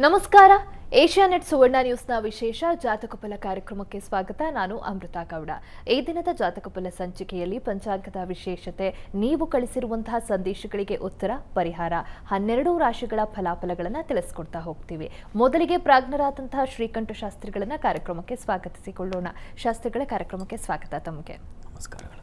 ನಮಸ್ಕಾರ. Asia net ಸುವರ್ಣ ನ್ಯೂಸ್ನ ವಿಶೇಷ ಜಾತಕಫಲ ಕಾರ್ಯಕ್ರಮಕ್ಕೆ ಸ್ವಾಗತ. ನಾನು ಅಮೃತ ಗೌಡ. ಈ ದಿನದ ಜಾತಕಫಲ ಸಂಚಿಕೆಯಲ್ಲಿ ಪಂಚಾಂಗದ ವಿಶೇಷತೆ ನೀವು ಕಳಿಸಿರುವಂತಹ ಸಂದೇಶಗಳಿಗೆ ಉತ್ತರ ಪರಿಹಾರ. ಹನ್ನೆರಡು ರಾಶಿಗಳ ಫಲಾಫಲಗಳನ್ನು ತಿಳಿಸ್ಕೊಡ್ತಾ ಹೋಗ್ತೀವಿ. ಮೊದಲಿಗೆ ಪ್ರಾಜ್ಞರಾದಂತಹ ಶ್ರೀಕಂಠ ಶಾಸ್ತ್ರಿಗಳನ್ನ ಕಾರ್ಯಕ್ರಮಕ್ಕೆ ಸ್ವಾಗತಿಸಿಕೊಳ್ಳೋಣ. ಶಾಸ್ತ್ರಿಗಳ ಕಾರ್ಯಕ್ರಮಕ್ಕೆ ಸ್ವಾಗತ ತಮಗೆ. ನಮಸ್ಕಾರಗಳು.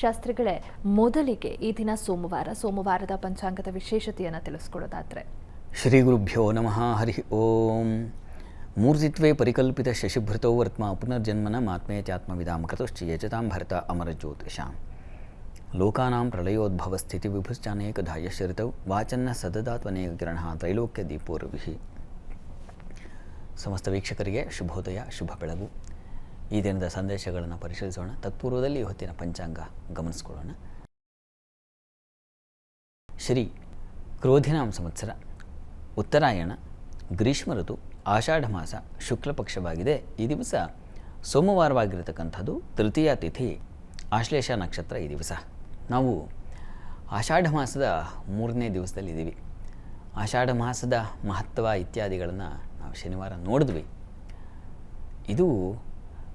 ಶಾಸ್ತ್ರಿಗಳೇ ಮೊದಲಿಗೆ ಈ ದಿನ ಸೋಮವಾರ. ಸೋಮವಾರದ ಪಂಚಾಂಗದ ವಿಶೇಷತೆಯನ್ನು ತಿಳಿಸ್ಕೊಡೋದಾದ್ರೆ ಶ್ರೀ ಗುರುಭ್ಯೋ ನಮಃ, ಹರಿ ಓಂ. ಮೂರ್ತಿತ್ವೇ ಪರಿಕಲ್ಪಿತ ಶಶಿಭೃತೋ ವರ್ತ್ಮ ಪುನರ್ಜನ್ಮನ ಮಾತ್ಮೇತ್ಯಾತ್ಮವಿದಾಂ ಕೃತಶ್ಚ ಯಜತಾಂ ಭರತ ಅಮರಜ್ಯೋತಿಷಾಂ. ಲೋಕಾನಾಂ ಪ್ರಳಯೋದ್ಭವ ಸ್ಥಿತಿ ವಿಭುಶ್ಚಾನೇಕಧಾಯ ಶರಿತೌ ವಾಚನ್ನ ಸದದಾತ್ವನೇಕ ಕಿರಣ ತ್ರೈಲೋಕ್ಯ ದೀಪೋರ್ವಿಹಿ ಸಮಸ್ತ ವೀಕ್ಷಕರಿಗೆ ಶುಭೋದಯ, ಶುಭ ಬೆಳಗು. ಈ ದಿನದ ಸಂದೇಶಗಳನ್ನು ಪರಿಶೀಲಿಸೋಣ. ತತ್ಪೂರ್ವದಲ್ಲಿ ಇವತ್ತಿನ ಪಂಚಾಂಗ ಗಮನಿಸ್ಕೊಳ್ಳೋಣ. ಶ್ರೀ ಕ್ರೋಧಿನಾಂ ಸಂವತ್ಸರ. ಉತ್ತರಾಯಣ, ಗ್ರೀಷ್ಮ ಋತು, ಆಷಾಢ ಮಾಸ ಶುಕ್ಲ ಪಕ್ಷವಾಗಿದೆ ಈ ದಿವಸ ಸೋಮವಾರವಾಗಿರತಕ್ಕಂಥದ್ದು ತೃತೀಯ ತಿಥಿ, ಆಶ್ಲೇಷ ನಕ್ಷತ್ರ ಈ ದಿವಸ. ನಾವು ಆಷಾಢ ಮಾಸದ ಮೂರನೇ ದಿವಸದಲ್ಲಿದ್ದೀವಿ. ಆಷಾಢ ಮಾಸದ ಮಹತ್ವ ಇತ್ಯಾದಿಗಳನ್ನು ನಾವು ಶನಿವಾರ ನೋಡಿದ್ವಿ. ಇದು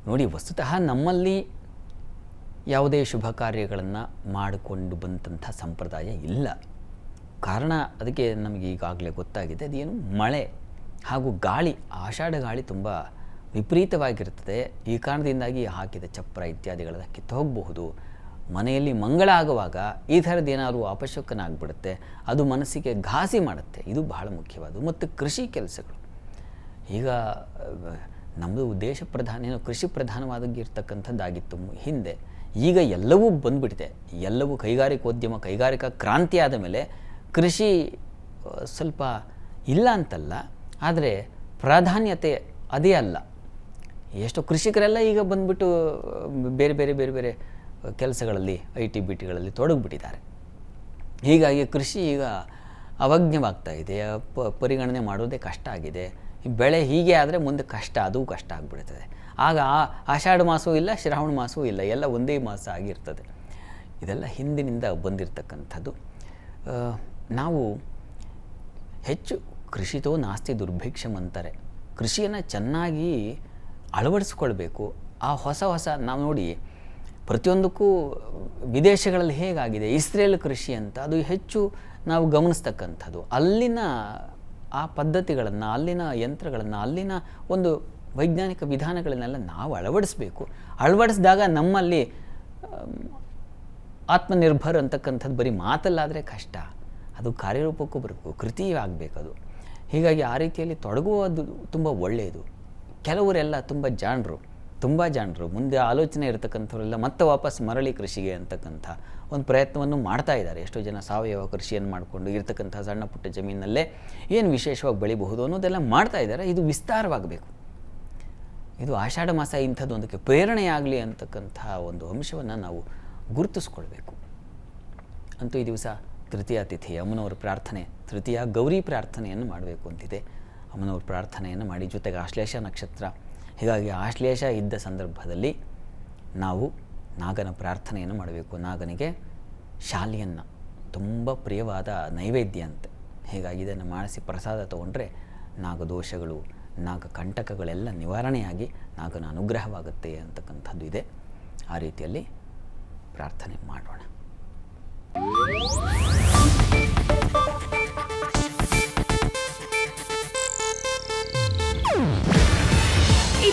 ನೋಡಿ, ವಸ್ತುತಃ ನಮ್ಮಲ್ಲಿ ಯಾವುದೇ ಶುಭ ಕಾರ್ಯಗಳನ್ನು ಮಾಡಿಕೊಂಡು ಬಂದಂಥ ಸಂಪ್ರದಾಯ ಇಲ್ಲ. ಕಾರಣ ಅದಕ್ಕೆ ನಮಗೆ ಈಗಾಗಲೇ ಗೊತ್ತಾಗಿದೆ. ಅದೇನು ಮಳೆ ಹಾಗೂ ಗಾಳಿ, ಆಷಾಢ ಗಾಳಿ ತುಂಬ ವಿಪರೀತವಾಗಿರುತ್ತದೆ. ಈ ಕಾರಣದಿಂದಾಗಿ ಹಾಕಿದ ಚಪ್ರ ಇತ್ಯಾದಿಗಳೆಲ್ಲ ಕಿತ್ತು ಹೋಗಬಹುದು. ಮನೆಯಲ್ಲಿ ಮಂಗಳ ಆಗುವಾಗ ಈ ಥರದ್ದು ಏನಾದರೂ ಅಪಶಕನಾಗ್ಬಿಡುತ್ತೆ ಅದು ಮನಸ್ಸಿಗೆ ಘಾಸಿ ಮಾಡುತ್ತೆ. ಇದು ಬಹಳ ಮುಖ್ಯವಾದದ್ದು ಮತ್ತು ಕೃಷಿ ಕೆಲಸಗಳು. ಈಗ, ನಮ್ಮದು ದೇಶ ಪ್ರಧಾನ, ಏನು ಕೃಷಿ ಪ್ರಧಾನವಾಗಿರ್ತಕ್ಕಂಥದ್ದಾಗಿತ್ತು ಹಿಂದೆ. ಈಗ ಎಲ್ಲವೂ ಬಂದ್ಬಿಟ್ಟಿದೆ. ಎಲ್ಲವೂ ಕೈಗಾರಿಕೋದ್ಯಮ, ಕೈಗಾರಿಕಾ ಕ್ರಾಂತಿ ಆದ ಮೇಲೆ ಕೃಷಿ ಸ್ವಲ್ಪ ಇಲ್ಲ ಅಂತಲ್ಲ, ಆದರೆ ಪ್ರಾಧಾನ್ಯತೆ ಅದೇ ಅಲ್ಲ. ಎಷ್ಟೋ ಕೃಷಿಕರೆಲ್ಲ ಈಗ ಬಂದ್ಬಿಟ್ಟು ಬೇರೆ ಬೇರೆ ಬೇರೆ ಬೇರೆ ಕೆಲಸಗಳಲ್ಲಿ, ಐ ಟಿ, ಬಿ ಟಿಗಳಲ್ಲಿ ತೊಡಗಿಬಿಟ್ಟಿದ್ದಾರೆ. ಹೀಗಾಗಿ ಕೃಷಿ ಈಗ ಅವಜ್ಞವಾಗ್ತಾ ಇದೆ, ಪ, ಪರಿಗಣನೆ ಮಾಡೋದೇ ಕಷ್ಟ ಆಗಿದೆ. ಬೆಳೆ ಹೀಗೆ ಆದರೆ ಮುಂದೆ ಕಷ್ಟ, ಅದು ಕಷ್ಟ ಆಗಿಬಿಡ್ತದೆ ಆಗ ಆ ಆಷಾಢ ಮಾಸವೂ ಇಲ್ಲ, ಶ್ರಾವಣ ಮಾಸವೂ ಇಲ್ಲ, ಎಲ್ಲ ಒಂದೇ ಮಾಸ ಆಗಿರ್ತದೆ. ಇದೆಲ್ಲ ಹಿಂದಿನಿಂದ ಬಂದಿರತಕ್ಕಂಥದ್ದು. ನಾವು ಹೆಚ್ಚು ಕೃಷಿತೋ ನಾಸ್ತಿ ದುರ್ಭಿಕ್ಷಂ ಅಂತಾರೆ. ಕೃಷಿಯನ್ನು ಚೆನ್ನಾಗಿ ಅಳವಡಿಸ್ಕೊಳ್ಬೇಕು. ಆ ಹೊಸ ಹೊಸ ನಾವು ನೋಡಿ ಪ್ರತಿಯೊಂದಕ್ಕೂ ವಿದೇಶಗಳಲ್ಲಿ ಹೇಗಾಗಿದೆ? ಇಸ್ರೇಲ್ ಕೃಷಿ ಅಂತ ಅದು ಹೆಚ್ಚು ನಾವು ಗಮನಿಸ್ತಕ್ಕಂಥದ್ದು. ಅಲ್ಲಿನ ಆ ಪದ್ಧತಿಗಳನ್ನು, ಅಲ್ಲಿನ ಯಂತ್ರಗಳನ್ನು, ಅಲ್ಲಿನ ಒಂದು ವೈಜ್ಞಾನಿಕ ವಿಧಾನಗಳನ್ನೆಲ್ಲ ನಾವು ಅಳವಡಿಸ್ಬೇಕು. ಅಳವಡಿಸಿದಾಗ ನಮ್ಮಲ್ಲಿ, ಆತ್ಮನಿರ್ಭರ್ ಅಂತಕ್ಕಂಥದ್ದು ಬರೀ ಮಾತಲ್ಲಾದರೆ ಕಷ್ಟ. ಅದು ಕಾರ್ಯರೂಪಕ್ಕೂ ಬರಬೇಕು ಕೃತಿ ಆಗಬೇಕದು ಹೀಗಾಗಿ ಆ ರೀತಿಯಲ್ಲಿ ತೊಡಗುವುದು ತುಂಬ ಒಳ್ಳೆಯದು. ಕೆಲವರೆಲ್ಲ ತುಂಬ ಜಾಣರು ತುಂಬ ಜಾಣರು. ಮುಂದೆ ಆಲೋಚನೆ ಇರತಕ್ಕಂಥವರೆಲ್ಲ ಮತ್ತೆ ವಾಪಸ್ ಮರಳಿ ಕೃಷಿಗೆ ಅಂತಕ್ಕಂಥ ಒಂದು ಪ್ರಯತ್ನವನ್ನು ಮಾಡ್ತಾ ಇದ್ದಾರೆ. ಎಷ್ಟೋ ಜನ ಸಾವಯವ ಕೃಷಿಯನ್ನು ಮಾಡಿಕೊಂಡು ಇರತಕ್ಕಂಥ ಸಣ್ಣ ಪುಟ್ಟ ಜಮೀನಲ್ಲೇ ಏನು ವಿಶೇಷವಾಗಿ ಬೆಳಿಬಹುದು ಅನ್ನೋದೆಲ್ಲ ಮಾಡ್ತಾ ಇದ್ದಾರೆ. ಇದು ವಿಸ್ತಾರವಾಗಬೇಕು. ಇದು ಆಷಾಢ ಮಾಸ ಇಂಥದ್ದು ಒಂದಕ್ಕೆ ಪ್ರೇರಣೆಯಾಗಲಿ ಅಂತಕ್ಕಂಥ ಒಂದು ಅಂಶವನ್ನು ನಾವು ಗುರುತಿಸ್ಕೊಳ್ಬೇಕು. ಅಂತೂ ಈ ದಿವಸ ತೃತೀಯ ತಿಥಿ, ಅಮ್ಮನವರ ಪ್ರಾರ್ಥನೆ, ತೃತೀಯ ಗೌರಿ ಪ್ರಾರ್ಥನೆಯನ್ನು ಮಾಡಬೇಕು ಅಂತಿದೆ. ಅಮ್ಮನವ್ರ ಪ್ರಾರ್ಥನೆಯನ್ನು ಮಾಡಿ, ಜೊತೆಗೆ ಆಶ್ಲೇಷ ನಕ್ಷತ್ರ. ಹೀಗಾಗಿ ಆಶ್ಲೇಷ ಇದ್ದ ಸಂದರ್ಭದಲ್ಲಿ ನಾವು ನಾಗನ ಪ್ರಾರ್ಥನೆಯನ್ನು ಮಾಡಬೇಕು. ನಾಗನಿಗೆ ಶಾಲೆಯನ್ನು, ತುಂಬ ಪ್ರಿಯವಾದ ನೈವೇದ್ಯ ಅಂತೆ. ಹೀಗಾಗಿ ಇದನ್ನು ಮಾಡಿಸಿ ಪ್ರಸಾದ ತಗೊಂಡ್ರೆ ನಾಗದೋಷಗಳು ನಾಗ ಕಂಟಕಗಳೆಲ್ಲ ನಿವಾರಣೆಯಾಗಿ ನಾಗನ ಅನುಗ್ರಹವಾಗುತ್ತೆ ಅಂತಕ್ಕಂಥದ್ದು ಇದೆ. ಆ ರೀತಿಯಲ್ಲಿ ಪ್ರಾರ್ಥನೆ ಮಾಡೋಣ.